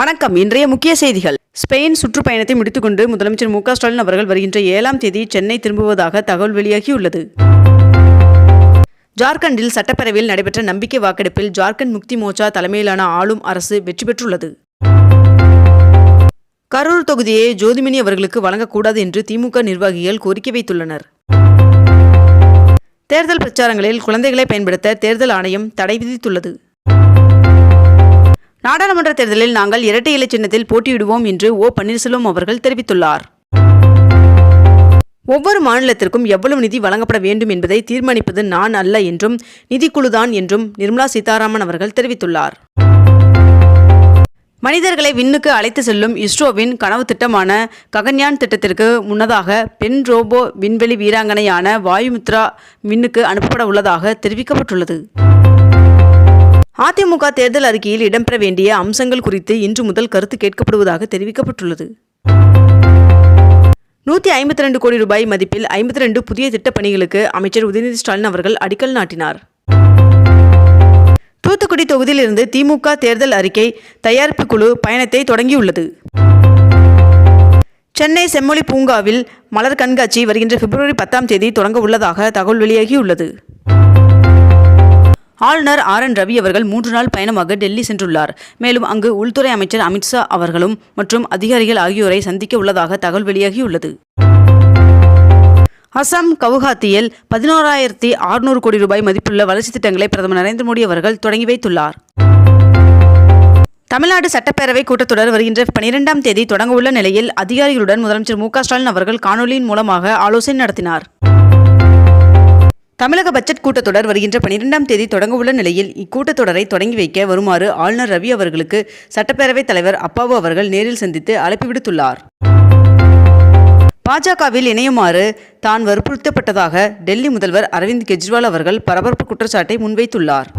வணக்கம். இன்றைய முக்கிய செய்திகள். ஸ்பெயின் சுற்றுப்பயணத்தை முடித்துக்கொண்டு முதலமைச்சர் மு ஸ்டாலின் அவர்கள் வருகின்ற ஏழாம் தேதி சென்னை திரும்புவதாக தகவல் வெளியாகியுள்ளது. ஜார்க்கண்டில் சட்டப்பேரவையில் நடைபெற்ற நம்பிக்கை வாக்கெடுப்பில் ஜார்க்கண்ட் முக்தி மோர்ச்சா தலைமையிலான ஆளும் அரசு வெற்றி பெற்றுள்ளது. கரூர் தொகுதியை ஜோதிமணி அவர்களுக்கு வழங்கக்கூடாது என்று திமுக நிர்வாகிகள் கோரிக்கை வைத்துள்ளனர். தேர்தல் பிரச்சாரங்களில் குழந்தைகளை பயன்படுத்த தேர்தல் ஆணையம் தடை விதித்துள்ளது. நாடாளுமன்ற தேர்தலில் நாங்கள் இரட்டை இலை சின்னத்தில் போட்டியிடுவோம் என்று ஓ. பன்னீர்செல்வம் அவர்கள் தெரிவித்துள்ளார். ஒவ்வொரு மாநிலத்திற்கும் எவ்வளவு நிதி வழங்கப்பட வேண்டும் என்பதை தீர்மானிப்பது நான் அல்ல என்றும் நிதிக்குழுதான் என்றும் நிர்மலா சீதாராமன் அவர்கள் தெரிவித்துள்ளார். மனிதர்களை விண்ணுக்கு அழைத்து செல்லும் இஸ்ரோவின் கனவு திட்டமான ககன்யான் திட்டத்திற்கு முன்னதாக பெண் ரோபோ விண்வெளி வீராங்கனையான வாயுமித்ரா விண்ணுக்கு அனுப்பப்பட உள்ளதாக தெரிவிக்கப்பட்டுள்ளது. அதிமுக தேர்தல் அறிக்கையில் இடம்பெற வேண்டிய அம்சங்கள் குறித்து இன்று முதல் கருத்து கேட்கப்படுவதாக தெரிவிக்கப்பட்டுள்ளது. நூற்றி ஐம்பத்தி ரெண்டு கோடி ரூபாய் மதிப்பில் ஐம்பத்தி ரெண்டு புதிய திட்டப் பணிகளுக்கு அமைச்சர் உதயநிதி ஸ்டாலின் அவர்கள் அடிக்கல் நாட்டினார். தூத்துக்குடி தொகுதியிலிருந்து திமுக தேர்தல் அறிக்கை தயாரிப்பு குழு பயணத்தை தொடங்கியுள்ளது. சென்னை செம்மொழி பூங்காவில் மலர் கண்காட்சி வருகின்ற பிப்ரவரி பத்தாம் தேதி தொடங்க உள்ளதாக தகவல் வெளியாகியுள்ளது. ஆளுநர் ஆர் என் ரவி அவர்கள் மூன்று நாள் பயணமாக டெல்லி சென்றுள்ளார். மேலும் அங்கு உள்துறை அமைச்சர் அமித்ஷா அவர்களும் மற்றும் அதிகாரிகள் ஆகியோரை சந்திக்க உள்ளதாக தகவல் வெளியாகியுள்ளது. அசாம் கவுஹாத்தியில் பதினோராயிரத்தி அறுநூறு கோடி ரூபாய் மதிப்புள்ள வளர்ச்சி திட்டங்களை பிரதமர் நரேந்திர மோடி அவர்கள் தொடங்கி வைத்துள்ளார். தமிழ்நாடு சட்டப்பேரவை கூட்டத்தொடர் வருகின்ற பனிரெண்டாம் தேதி தொடங்கவுள்ள நிலையில் அதிகாரிகளுடன் முதலமைச்சர் மு க ஸ்டாலின் அவர்கள் காணொலியின் மூலமாக ஆலோசனை நடத்தினார். தமிழக பட்ஜெட் கூட்டத்தொடர் வருகின்ற பனிரெண்டாம் தேதி தொடங்க உள்ள நிலையில் இக்கூட்டத்தொடரை தொடங்கி வைக்க வருமாறு ஆளுநர் ரவி அவர்களுக்கு சட்டப்பேரவைத் தலைவர் அப்பாவு அவர்கள் நேரில் சந்தித்து அழைப்பு விடுத்துள்ளார். பாஜகவில் இணையுமாறு தான் வற்புறுத்தப்பட்டதாக டெல்லி முதல்வர் அரவிந்த் கெஜ்ரிவால் அவர்கள் பரபரப்பு குற்றச்சாட்டை முன்வைத்துள்ளார்.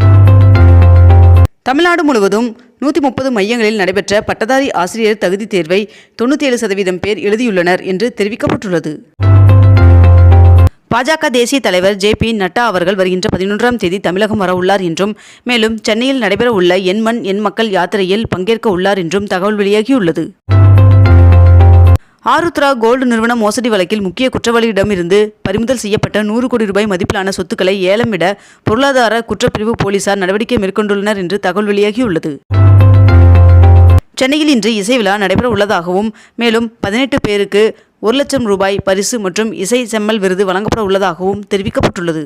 தமிழ்நாடு முழுவதும் நூற்றி முப்பது மையங்களில் நடைபெற்ற பட்டதாரி ஆசிரியர் தகுதி தேர்வை தொண்ணூற்றி ஏழு சதவீதம் பேர் எழுதியுள்ளனர் என்று தெரிவிக்கப்பட்டுள்ளது. பாஜக தேசிய தலைவர் ஜே பி நட்டா அவர்கள் வருகின்ற பதினொன்றாம் தேதி தமிழகம் வர உள்ளார் என்றும் மேலும் சென்னையில் நடைபெற உள்ள என் மண் என் மக்கள் யாத்திரையில் பங்கேற்க உள்ளார் என்றும் தகவல் வெளியாகியுள்ளது. ஆருத்ரா கோல்டு நிறுவன மோசடி வழக்கில் முக்கிய குற்றவாளியிடமிருந்து பறிமுதல் செய்யப்பட்ட நூறு கோடி ரூபாய் மதிப்பிலான சொத்துக்களை ஏலம் விட பொருளாதார குற்றப்பிரிவு போலீசார் நடவடிக்கை மேற்கொண்டுள்ளனர் என்று தகவல் வெளியாகியுள்ளது. சென்னையில் இன்று இசை விழா நடைபெற உள்ளதாகவும் மேலும் பதினெட்டு பேருக்கு ஒரு லட்சம் ரூபாய் பரிசு மற்றும் இசை செம்மல் விருது வழங்கப்பட உள்ளதாகவும் தெரிவிக்கப்பட்டுள்ளது.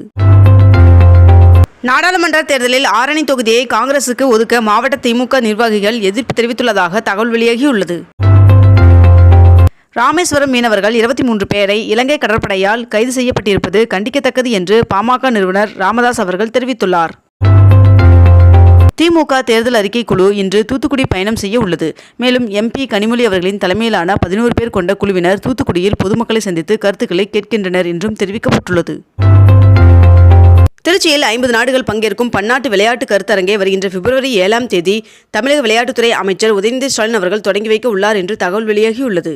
நாடாளுமன்ற தேர்தலில் ஆரணி தொகுதியை காங்கிரசுக்கு ஒதுக்க மாவட்ட திமுக நிர்வாகிகள் எதிர்ப்பு தெரிவித்துள்ளதாக தகவல் வெளியாகியுள்ளது. ராமேஸ்வரம் மீனவர்கள் இருபத்தி மூன்று பேரை இலங்கை கடற்படையால் கைது செய்யப்பட்டிருப்பது கண்டிக்கத்தக்கது என்று பாமக நிறுவனர் ராமதாஸ் அவர்கள் தெரிவித்துள்ளார். திமுக தேர்தல் அறிக்கை குழு இன்று தூத்துக்குடி பயணம் செய்ய உள்ளது. மேலும் எம்பி கனிமொழி அவர்களின் தலைமையிலான பதினோரு பேர் கொண்ட குழுவினர் தூத்துக்குடியில் பொதுமக்களை சந்தித்து கருத்துக்களை கேட்கின்றனர் என்றும் தெரிவிக்கப்பட்டுள்ளது. திருச்சியில் ஐம்பது நாடுகள் பங்கேற்கும் பன்னாட்டு விளையாட்டு கருத்தரங்கை வருகின்ற பிப்ரவரி ஏழாம் தேதி தமிழக விளையாட்டுத்துறை அமைச்சர் உதயநிதி ஸ்டாலின் அவர்கள் தொடங்கி வைக்க உள்ளார் என்று தகவல் வெளியாகியுள்ளது.